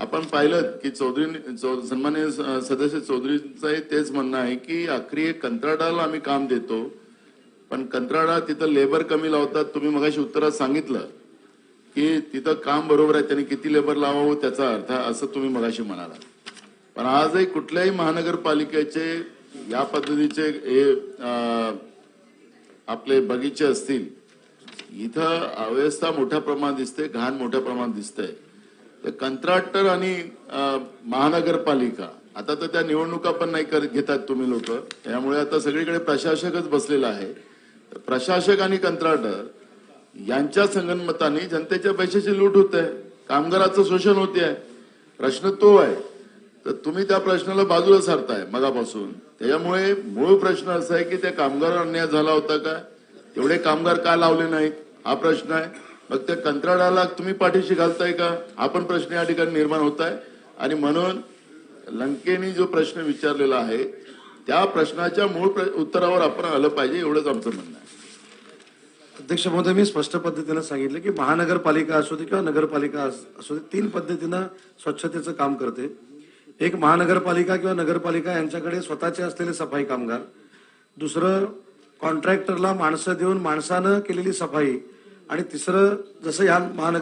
आपण पाहिलं की चौधरी चौ- स- सदस्य चौधरीचं तेच म्हणणं आहे की आखरी एक कंत्राटाला आम्ही काम देतो पण कंत्राटा तिथं लेबर कमी लावतात. तुम्ही मगाशी उत्तरात सांगितलं की तिथं काम बरोबर आहे त्यांनी किती लेबर लावावं त्याचा अर्थ असं तुम्ही मगाशी म्हणाला. पण आजही कुठल्याही महानगरपालिकेचे या पद्धतीचे हे आपले बगीचे असतील इथं अव्यवस्था मोठ्या प्रमाणात दिसते घाण मोठ्या प्रमाणात दिसतंय. तर कंत्राटर आणि महानगरपालिका. आता तर त्या निवडणुका पण नाही कर घेतात तुम्ही लोक. त्यामुळे आता सगळीकडे प्रशासकच बसलेला आहे. तर प्रशासक आणि कंत्राटर यांच्या संगनमताने जनतेच्या पैशाची लूट होत आहे. कामगाराचं शोषण होते आहे. प्रश्न तो आहे. तर तुम्ही त्या प्रश्नाला बाजूला सारताय मगापासून. त्याच्यामुळे मूळ प्रश्न असा आहे की त्या कामगार अन्याय झाला होता का? तेवढे कामगार का लावले नाहीत? हा प्रश्न आहे. मग त्या कंत्राटाला तुम्ही पाठीशी घालताय का? आपण प्रश्न या ठिकाणी निर्माण होत आहे आणि म्हणून लंकेनी जो प्रश्न विचारलेला आहे त्या प्रश्नाच्या मूळ प्र- उत्तरावर आपण आलं पाहिजे एवढंच आमचं म्हणणं आहे. अध्यक्ष महोदय मी स्पष्ट पद्धतीनं सांगितलं की महानगरपालिका असू दे किंवा नगरपालिका असू दे तीन पद्धतीनं स्वच्छतेचं काम करते. एक महानगरपालिका किंवा नगरपालिका यांच्याकडे स्वतःचे असलेले सफाई कामगार. दुसरं कॉन्ट्रॅक्टरला माणसं देऊन माणसानं केलेली सफाई आणि तिसरं जसं ह्या महानगर